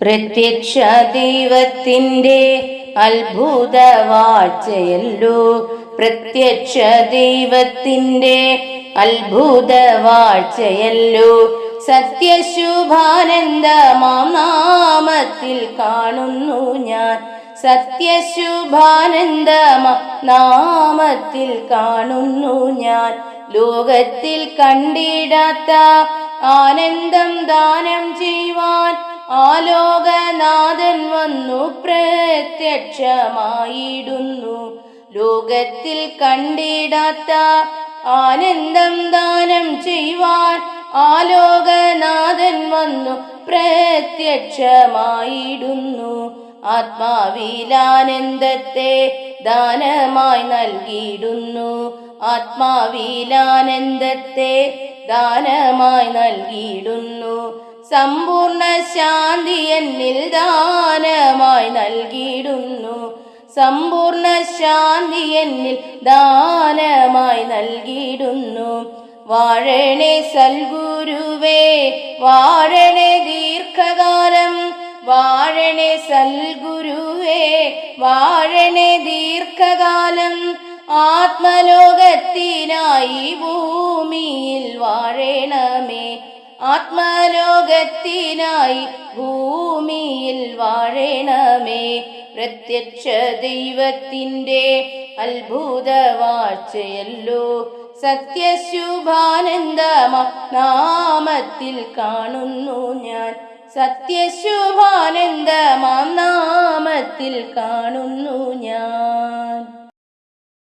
പ്രത്യക്ഷ ദൈവത്തിന്റെ അത്ഭുത വാഴ്ചയല്ലോ പ്രത്യക്ഷ ദൈവത്തിന്റെ അത്ഭുത വാഴ്ചയല്ലോ സത്യശുഭാനന്ദമാം നാമത്തിൽ കാണുന്നു ഞാൻ. സത്യശുഭാനന്ദമ നാമത്തിൽ കാണുന്നു ഞാൻ. ലോകത്തിൽ കണ്ടിടാത്ത ആനന്ദം ദാനം ചെയ്യുവാൻ ആലോകനാഥൻ വന്നു പ്രത്യക്ഷമായിടുന്നു. ലോകത്തിൽ കണ്ടിടാത്ത ആനന്ദം ദാനം ചെയ്യുവാൻ ആലോകനാഥൻ വന്നു പ്രത്യക്ഷമായിടുന്നു. ആത്മാവിലാനന്ദത്തെ ദാനമായി നൽകിയിടുന്നു. ആത്മാവിലാനന്ദത്തെ ദാനമായി നൽകിയിടുന്നു. സമ്പൂർണ ശാന്തി എന്നിൽ ദാനമായി നൽകിയിടുന്നു. സമ്പൂർണ ശാന്തി എന്നിൽ ദാനമായി നൽകിയിടുന്നു. വാഴണേ സൽഗുരുവേ വാഴണേ ദീർഘകാലം വാഴണേ സൽഗുരുവേ വാഴണേ ദീർഘകാലം. ആത്മലോകത്തിനായി ഭൂമിയിൽ വാഴണമേ ആത്മലോകത്തിനായി ഭൂമിയിൽ വാഴണമേ. പ്രത്യക്ഷ ദൈവത്തിന്റെ അത്ഭുത വാഴ്ചയല്ലോ. സത്യശുഭാനന്ദമ നാമത്തിൽ കാണുന്നു ഞാൻ. സത്യശുഭാനന്ദമാം നാമത്തിൽ കാണുന്നു ഞാൻ.